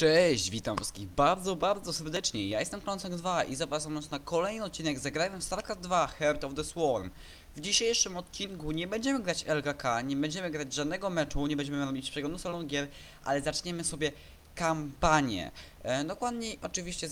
Cześć, witam wszystkich bardzo, bardzo serdecznie. Ja jestem Klącek 2 i zapraszam nas na kolejny odcinek Zagrajmy w StarCraft 2 Heart of the Swarm. W dzisiejszym odcinku nie będziemy grać LKK, nie będziemy grać żadnego meczu, nie będziemy robić przeglądu salonu gier, ale zaczniemy sobie kampanię. E, dokładniej, oczywiście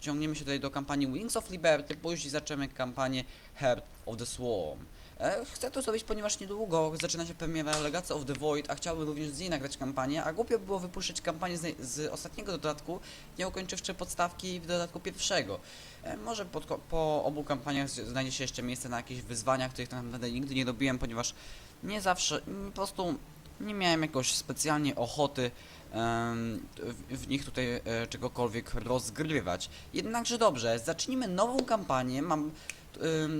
ciągniemy się tutaj do kampanii Wings of Liberty, później zaczniemy kampanię Heart of the Swarm. E, Chcę to zrobić, ponieważ niedługo zaczyna się premiera Legacy of the Void, a chciałbym również z niej nagrać kampanię, a głupio było wypuszczać kampanię z, z ostatniego dodatku, nie ukończywszy podstawki w dodatku pierwszego. E, Może pod, po obu kampaniach znajdzie się jeszcze miejsce na jakieś wyzwania, których tak naprawdę nigdy nie dobiłem, ponieważ nie zawsze, po prostu nie miałem jakoś specjalnie ochoty w, nich tutaj e, czegokolwiek rozgrywać. Jednakże dobrze, zacznijmy nową kampanię, mam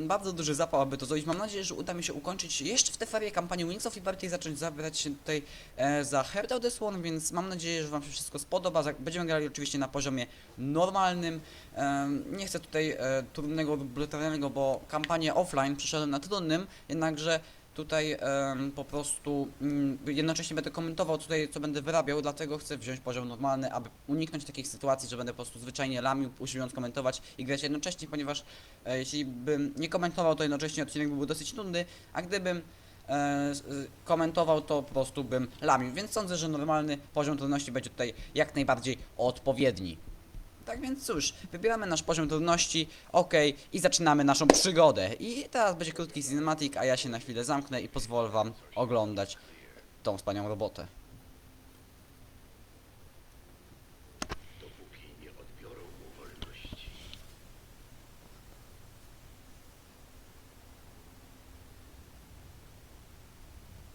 bardzo duży zapał, aby to zrobić. Mam nadzieję, że uda mi się ukończyć jeszcze w te ferie kampanię Wings of Liberty i zacząć zabrać się tutaj e, za Heart of the Swarm, więc mam nadzieję, że Wam się wszystko spodoba. Będziemy grali oczywiście na poziomie normalnym. Nie chcę tutaj e, trudnego lub brutalnego, bo kampanię offline przeszedłem na trudnym, jednakże tutaj po prostu mm, jednocześnie będę komentował tutaj, co będę wyrabiał, dlatego chcę wziąć poziom normalny, aby uniknąć takich sytuacji, że będę po prostu zwyczajnie lamił, usiłując komentować i grać jednocześnie, ponieważ e, jeśli bym nie komentował, to jednocześnie odcinek byłby dosyć nudny, a gdybym e, komentował, to po prostu bym lamił, więc sądzę, że normalny poziom trudności będzie tutaj jak najbardziej odpowiedni. Tak więc cóż, wybieramy nasz poziom trudności, ok, i zaczynamy naszą przygodę. I teraz będzie krótki cinematic, a ja się na chwilę zamknę i pozwolę wam oglądać tą wspaniałą robotę. dopóki nie odbiorą mu wolności.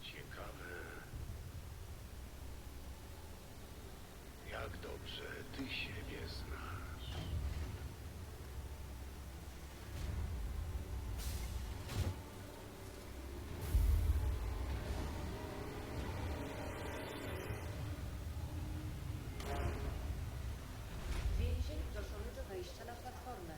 Ciekawe, jak dobrze ty siebie znasz. Więzień proszony do wejścia na platformę.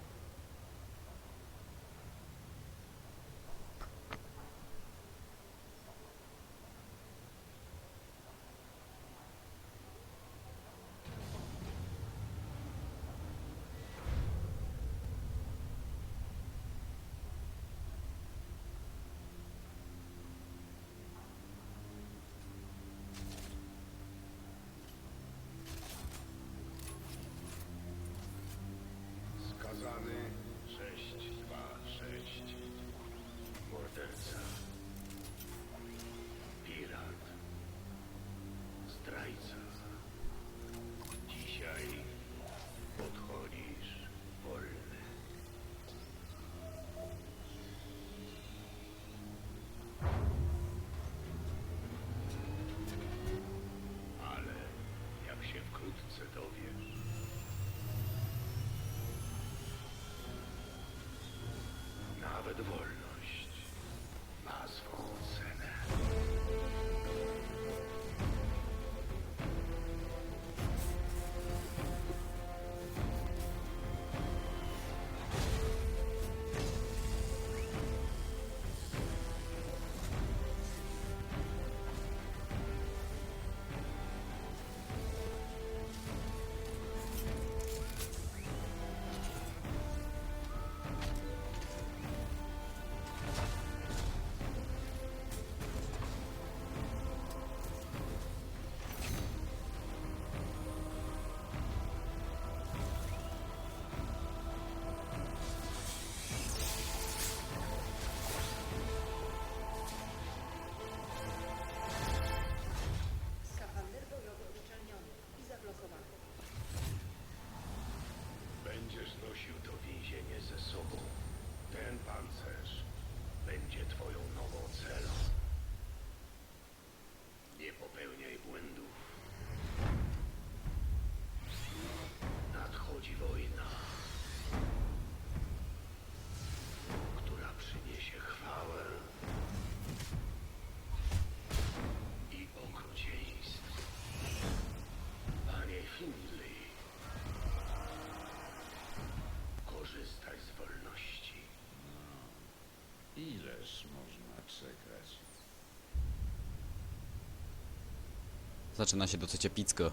Skazany 626. Morderca. Pirat. Zdrajca. Nawet Ileż można czekać? Zaczyna się dosyć epicko.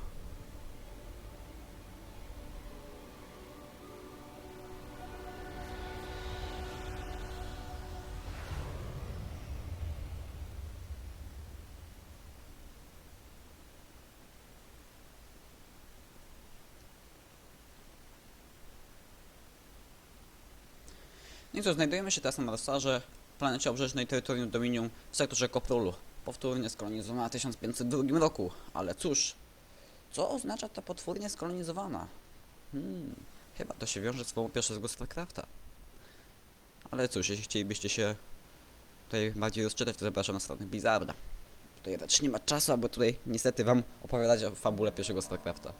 Co, znajdujemy się teraz na Marsarze, planecie obrzeżnej terytorium Dominium w sektorze Koprulu, powtórnie skolonizowana w 1502 roku. Ale cóż, co oznacza ta potwórnie skolonizowana? Hmm, chyba to się wiąże z słową pierwszego StarCrafta. Ale cóż, jeśli chcielibyście się tutaj bardziej rozczytać, to zapraszam na stronę Blizzarda. Tutaj raczej nie ma czasu, aby tutaj niestety wam opowiadać o fabule pierwszego StarCrafta.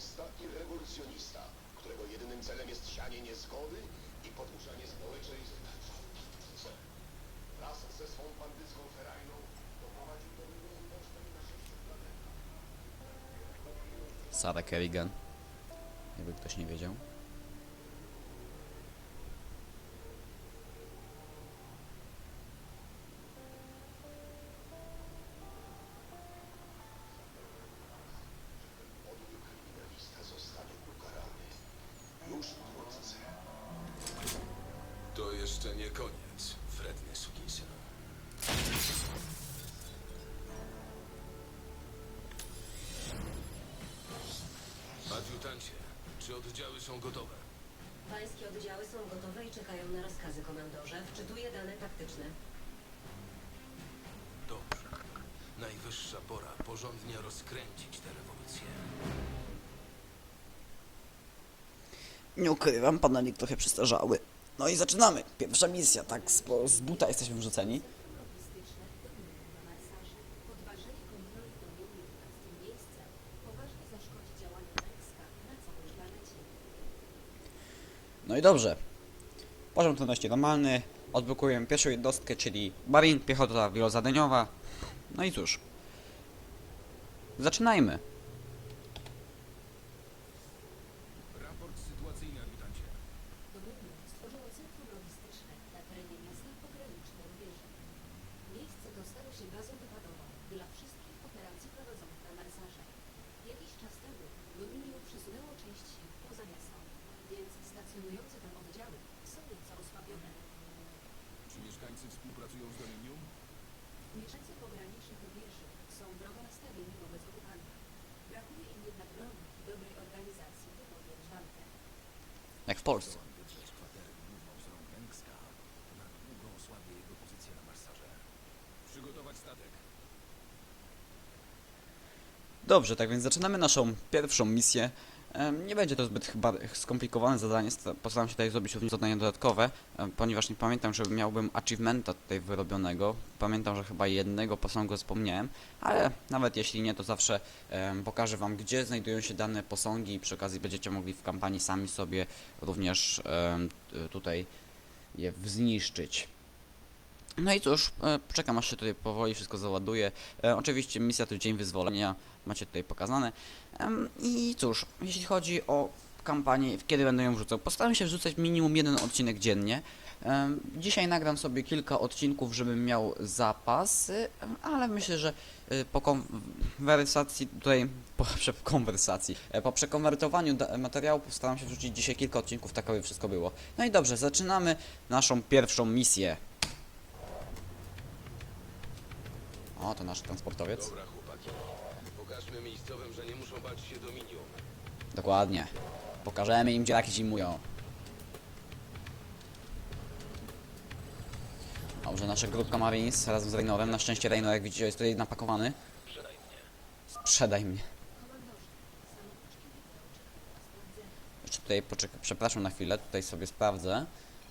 Terrorysta i rewolucjonista, którego jedynym celem jest sianie niezgody i podburzanie społeczeństw. Wraz ze swą bandycką ferajną doprowadził do rozpędu na sześciu planetach. Sarah Kerrigan. Jakby ktoś nie wiedział. To jeszcze nie koniec, wredny sukinsynu. Adiutancie, czy oddziały są gotowe? Pańskie oddziały są gotowe i czekają na rozkazy, komandorze. Wczytuję dane taktyczne. Dobrze. Najwyższa pora porządnie rozkręcić tę rewolucję. Nie ukrywam, panelik trochę przestarzały. No i zaczynamy. Pierwsza misja, tak z, z buta jesteśmy wrzuceni. No i dobrze. Poziom trudności normalny. Odblokujemy pierwszą jednostkę, czyli Marin, piechota wielozadaniowa. No i cóż. Zaczynajmy. Raport sytuacyjny, adiutancie. Dominium stworzyło centrum logistyczne na terenie miasta pograniczne Rubieże. Miejsce to stało się bazą wypadową dla wszystkich operacji prowadzonych na Marsarze. Jakiś czas temu Dominium przesunęło część sił poza miasto, więc stacjonujące tam oddziały są nieco osłabione. Czy mieszkańcy współpracują z Dominium? Mieszkańcy pogranicznych Rubieży są wrogo nastawieni wobec okupanta. Brakuje im jednak broni i dobrej organizacji, by podjąć walkę. Jak w Polsce. Wydrzeć kwaterę główną z rąk Mengska, to na długo osłabie jego pozycję na Marsarze. Przygotować statek. Dobrze, tak więc zaczynamy naszą pierwszą misję. Nie będzie to zbyt chyba skomplikowane zadanie, sta- postaram się tutaj zrobić również zadanie dodatkowe, ponieważ nie pamiętam, że miałbym achievementa tutaj wyrobionego. Pamiętam, że chyba jednego posągu zapomniałem, ale nawet jeśli nie, to zawsze pokażę wam, gdzie znajdują się dane posągi i przy okazji będziecie mogli w kampanii sami sobie również tutaj je zniszczyć. No i cóż, e, czekam aż się tutaj powoli wszystko załaduje. E, oczywiście misja to Dzień Wyzwolenia, macie tutaj pokazane. I cóż, jeśli chodzi o kampanię, kiedy będę ją wrzucał, postaram się wrzucać minimum jeden odcinek dziennie. Dzisiaj nagram sobie kilka odcinków, żebym miał zapas, ale myślę, że y, po konwersacji tutaj, po konwersacji, e, po przekonwertowaniu materiału postaram się wrzucić dzisiaj kilka odcinków, tak aby wszystko było. No i dobrze, zaczynamy naszą pierwszą misję. O, to nasz transportowiec. Dobra, chłopaki. Pokażmy miejscowym, że nie muszą bać się Dominium. Dokładnie. Pokażemy im, gdzie raki zimują. Dobrze, nasza grupka Marines razem z Reynorem. Na szczęście Reynor, jak widzicie, jest tutaj napakowany. Sprzedaj mnie. Sprzedaj mnie. Jeszcze tutaj poczekaj, przepraszam na chwilę, tutaj sobie sprawdzę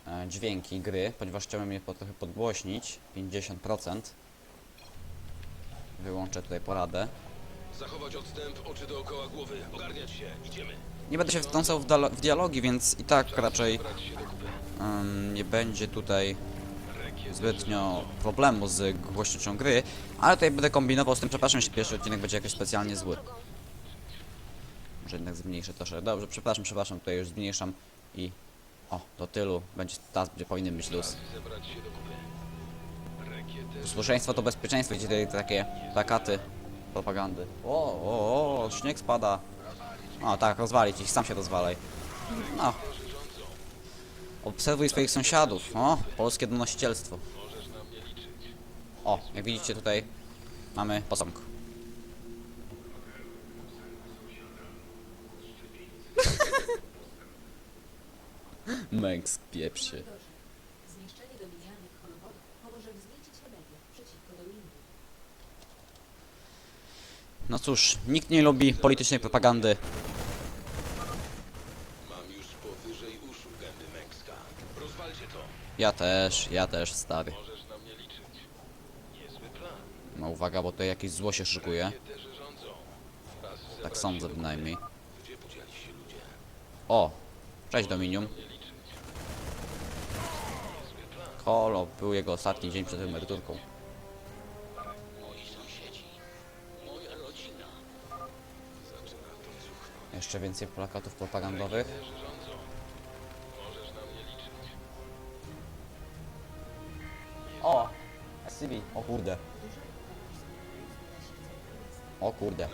e, dźwięki gry, ponieważ chciałem je po, trochę podgłośnić. 50%. Wyłączę tutaj poradę. Zachować odstęp, oczy dookoła głowy. Ogarniać się. Idziemy. Nie będę się wtrącał w, w dialogi, więc i tak raczej em, nie będzie tutaj zbytnio problemu z głośnością gry, ale tutaj będę kombinował z tym, przepraszam, jeśli pierwszy odcinek będzie jakoś specjalnie zły. Może jednak zmniejszę troszkę. Dobrze, przepraszam, przepraszam, tutaj już zmniejszam I... O, do tylu. Będzie, teraz będzie powinien być luz. Posłuszeństwo to bezpieczeństwo, gdzie tutaj takie plakaty propagandy. O, o, o, śnieg spada. O, tak, rozwalić ich, sam się rozwalaj. No. Obserwuj swoich sąsiadów. O, polskie donosicielstwo. O, jak widzicie tutaj mamy posąg. Męks, pieprz się. No cóż, nikt nie lubi politycznej propagandy. mam już powyżej uszu gęby Męska. Rozwalcie to. Ja też, ja też, stary. Możesz na mnie liczyć. Niezły plan. No uwaga, bo to jakieś zło się szykuje. Rządzą. Tak zebrać sądzę się bynajmniej. kupy. Gdzie podzieli się ludzie? O! Cześć Dominium. Kolo, był jego ostatni dzień przed emeryturką. Jeszcze więcej plakatów propagandowych. O! SCB. O kurde. O kurde.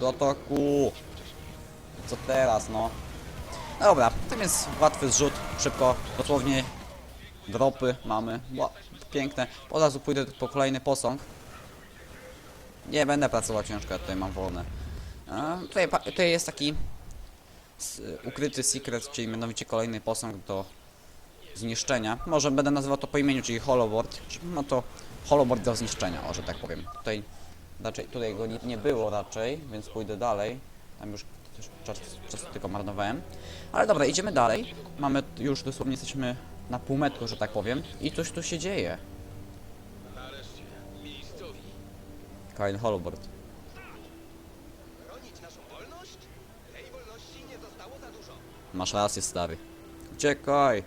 Do toku! Co teraz, no? Dobra, tym jest łatwy zrzut, szybko, dosłownie dropy mamy, Ła, piękne. Od razu pójdę po kolejny posąg. Nie będę pracował ciężko, ja tutaj mam wolne. A, tutaj, tutaj jest taki ukryty secret, czyli mianowicie kolejny posąg do zniszczenia. Może będę nazywał to po imieniu, czyli Holoboard. No to Holoboard do zniszczenia, o, że tak powiem. Tutaj raczej tutaj go nie, nie było raczej, więc pójdę dalej. Tam już czas, czas tylko marnowałem. Ale dobra, idziemy dalej. Mamy już dosłownie jesteśmy na półmetku, że tak powiem. I coś tu się dzieje. Za dużo. Masz rację, stary. Uciekaj!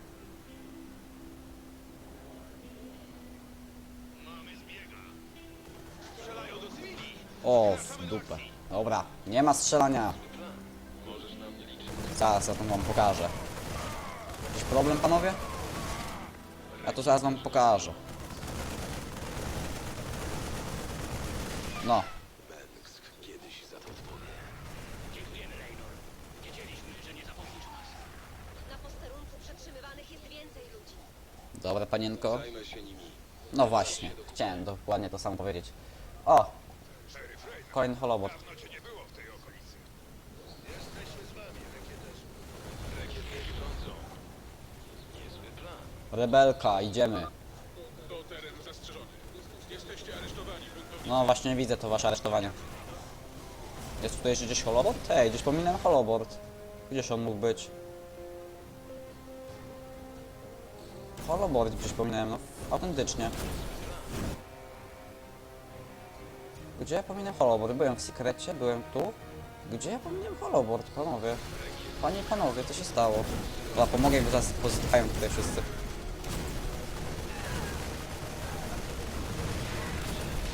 O, w dupę. Dobra, nie ma strzelania. Zaraz ja to wam pokażę. Jakiś problem, panowie? Ja to zaraz wam pokażę. No, Mengsk kiedyś za to odpowie. Na posterunku przetrzymywanych jest więcej ludzi. Dobra panienko. Zajmę się nimi. No właśnie, chciałem dokładnie to samo powiedzieć. O! Kolejny holobot. Rebelka, idziemy. No właśnie widzę to wasze aresztowanie. Jest tutaj jeszcze gdzieś holobot? Ej, gdzieś pominąłem holobord. Gdzieś on mógł być? Holobord gdzieś pominąłem, no autentycznie. Gdzie ja pominąłem holobord? Byłem w sekrecie, byłem tu. Gdzie ja pominąłem holobord, panowie? Panie i panowie, co się stało? Dobra, pomogę, bo zaraz pozyskają tutaj wszyscy.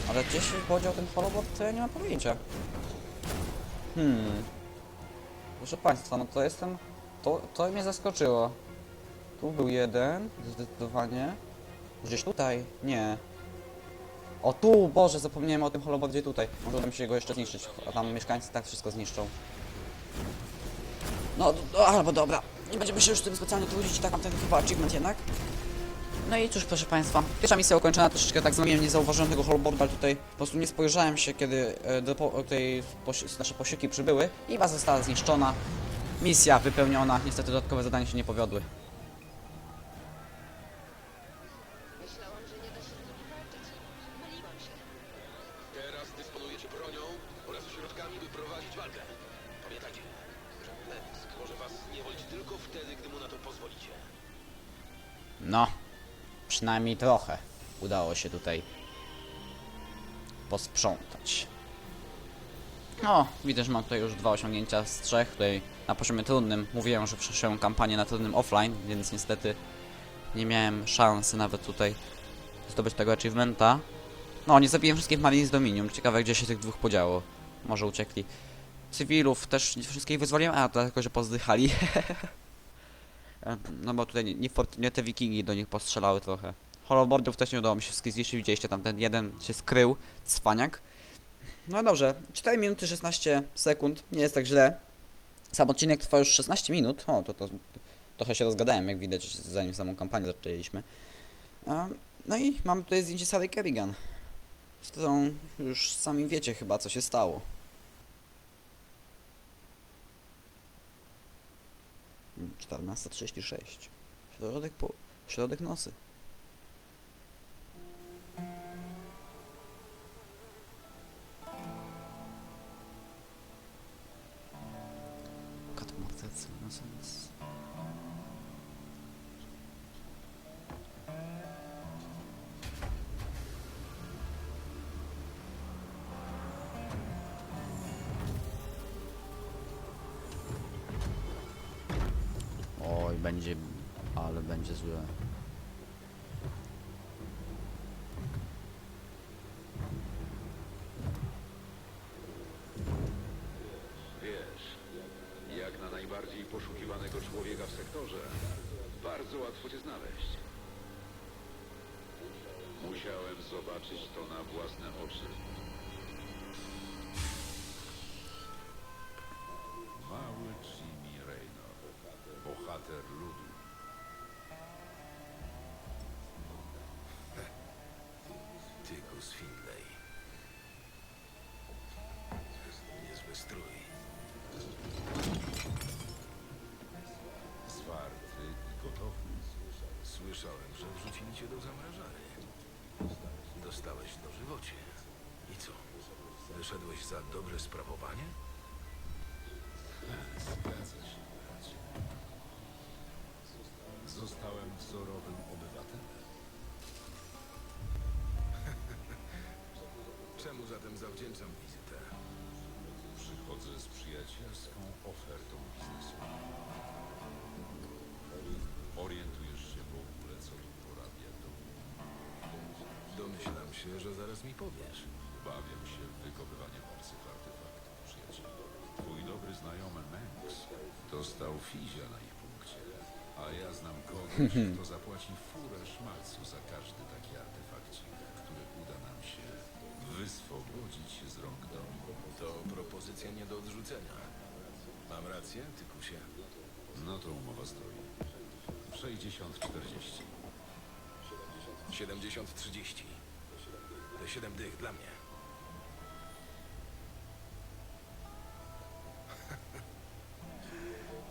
Ale gdzieś chodzi o ten holobot, to ja nie mam pojęcia. Hmm. Proszę Państwa, no to jestem... To, to mnie zaskoczyło. Tu był jeden, zdecydowanie. Gdzieś tutaj? Nie. O tu, Boże, zapomniałem o tym holobodzie tutaj. Może uda mi się go jeszcze zniszczyć, a tam mieszkańcy tak wszystko zniszczą. No, no albo dobra. Nie będziemy się już tym specjalnie trudzić, tak mam ten chyba achievement jednak. No i cóż, proszę Państwa, pierwsza misja ukończona, troszeczkę tak zrobiłem, nie zauważyłem tego holoborda, ale tutaj po prostu nie spojrzałem się, kiedy e, do tej nasze posiłki przybyły i baza została zniszczona. Misja wypełniona, niestety dodatkowe zadania się nie powiodły. Przynajmniej trochę udało się tutaj posprzątać. No, widzę, że mam tutaj już dwa osiągnięcia z trzech. Tutaj na poziomie trudnym mówiłem, że przeszedłem kampanię na trudnym offline, więc niestety nie miałem szansy nawet tutaj zdobyć tego achievementa. No, nie zabiłem wszystkich Marines Dominium. Ciekawe, gdzie się tych dwóch podziało. Może uciekli. cywilów też wszystkich wyzwoliłem, a dlatego, że pozdychali. E, no bo tutaj niefortunnie te wikingi do nich postrzelały trochę. Holobordów też nie udało mi się wszystkich zniszczyć, widzieliście tam ten jeden się skrył, cwaniak. No dobrze, 4 minuty 16 sekund, nie jest tak źle. Sam odcinek trwa już 16 minut, o to, to trochę się rozgadałem jak widać zanim samą kampanię zaczęliśmy. E, No i mamy tutaj zdjęcie Sary Kerrigan, z którą już sami wiecie chyba co się stało. Mm, 14.36 Środek, po... Środek nocy. Najbardziej poszukiwanego człowieka w sektorze, bardzo łatwo cię znaleźć. Musiałem zobaczyć to na własne oczy. Mały Jimmy Raynor, bohater ludu. Tygus Finlay. Niezły Dożywocie. I co? Wyszedłeś za dobre sprawowanie? Zgadza się, bracie. Zostałem wzorowym obywatelem. Czemu zatem zawdzięczam wizytę? Przychodzę z przyjacielską ofertą biznesową. Orientujesz Domyślam się, że zaraz mi powiesz. Bawię się w wykopywanie artefaktów, przyjacielu. Twój dobry znajomy Mengs dostał fizia na ich punkcie, a ja znam kogoś, kto zapłaci furę szmalcu za każdy taki artefakcik, który uda nam się wyswobodzić z rąk domu. To propozycja nie do odrzucenia. Mam rację, Tykusie? No to umowa stoi. 60-40. 70-30. Te 7 dych dla mnie.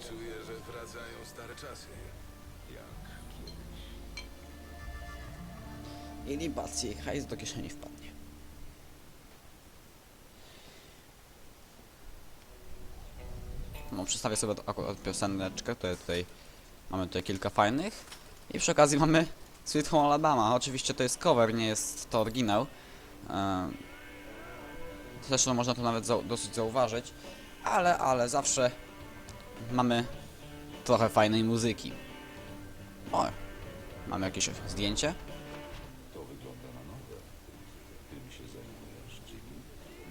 Czuję, że wracają stare czasy. Jak kiedyś. I libacji, hajs do kieszeni wpadnie. No, przedstawię sobie akurat pioseneczkę, to tutaj mamy tutaj kilka fajnych. I przy okazji mamy Sweet Home Alabama. Oczywiście to jest cover, nie jest to oryginał. Zresztą można to nawet dosyć zauważyć. Ale, ale zawsze mamy trochę fajnej muzyki. O, mamy jakieś zdjęcie. To wygląda na nowe. Tym się zajmujesz, Jimmy?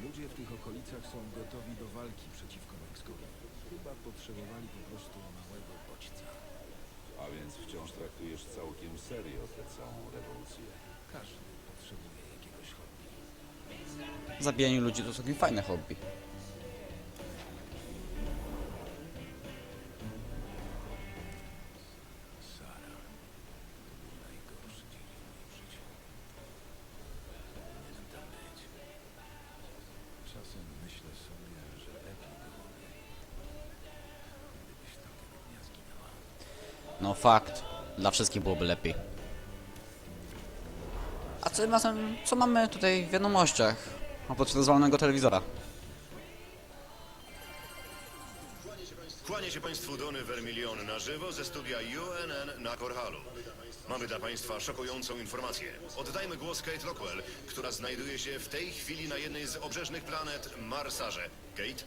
Ludzie w tych okolicach są gotowi do walki przeciwko Mexkowi. Chyba potrzebowali po prostu małego bodźca. A więc wciąż traktujesz całkiem serio tę całą rewolucję. Każdy. Zabijanie ludzi to całkiem fajne hobby. No fakt, dla wszystkich byłoby lepiej. A co, razem, co mamy tutaj w wiadomościach? Oprócz rozwalonego telewizora. Kłania się Państwu Dony Vermilion na żywo ze studia UNN na Korhalu. Mamy dla Państwa szokującą informację. Oddajmy głos Kate Rockwell, która znajduje się w tej chwili na jednej z obrzeżnych planet Marsarze. Kate?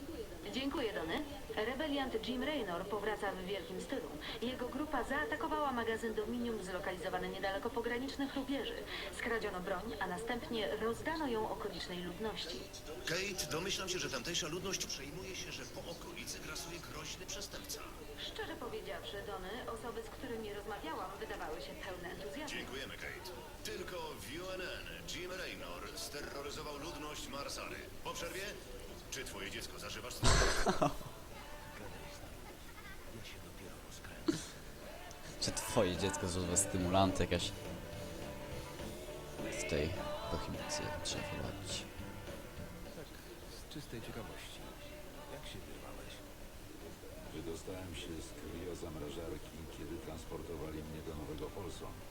Dziękuję, Dony. Rebeliant Jim Raynor powraca w wielkim stylu. Jego grupa zaatakowała magazyn Dominium zlokalizowany niedaleko pogranicznych rubieży. Skradziono broń, a następnie rozdano ją okolicznej ludności. Kate, domyślam się, że tamtejsza ludność przejmuje się, że po okolicy grasuje groźny przestępca. Szczerze powiedziawszy, Dony, osoby, z którymi rozmawiałam, wydawały się pełne entuzjazmu. Dziękujemy, Kate. Tylko w UNN Jim Raynor steroryzował ludność Marsary. Po przerwie? Czy twoje dziecko zażywa Ja się dopiero rozkręcę. Czy twoje dziecko zużywa stymulanty jakieś? W tej prohibicji trzeba wprowadzić. Tak, z czystej ciekawości. Wydostałem się z kriozamrażarki, kiedy transportowali mnie do Nowego Polsonu.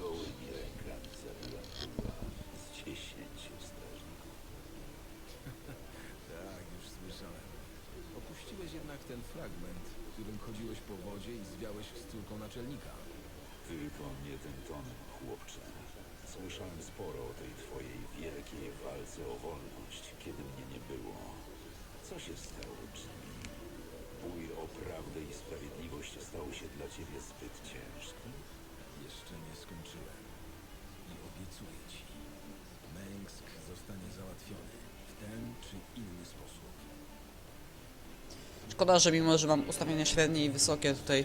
Gołymi rękami zabiłem chyba z dziesięciu strażników. Tak, już słyszałem. Opuściłeś jednak ten fragment, w którym chodziłeś po wodzie i zwiałeś z córką naczelnika. Tylko nie ten ton, chłopcze. Słyszałem sporo o tej twojej wielkiej walce o wolność, kiedy mnie nie było. Co się stało, Jimmy? Bój o prawdę i sprawiedliwość stał się dla ciebie zbyt ciężki? Jeszcze nie skończyłem. I obiecuję ci, Mengsk zostanie załatwiony w ten czy inny sposób. Szkoda, że mimo, że mam ustawienia średnie i wysokie, tutaj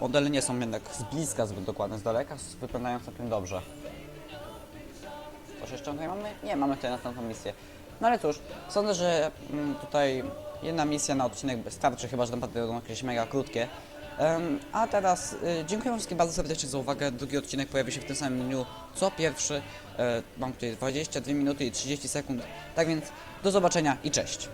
modele nie są jednak z bliska zbyt dokładne, z daleka wyglądają całkiem dobrze. Coś jeszcze tutaj mamy? Nie, mamy tutaj następną misję. No ale cóż, sądzę, że mm, tutaj jedna misja na odcinek starczy, chyba że naprawdę będą jakieś mega krótkie. Em, a teraz y, dziękuję wszystkim bardzo serdecznie za uwagę. Drugi odcinek pojawi się w tym samym dniu co pierwszy. E, mam tutaj 22 minuty i 30 sekund. Tak więc do zobaczenia i cześć.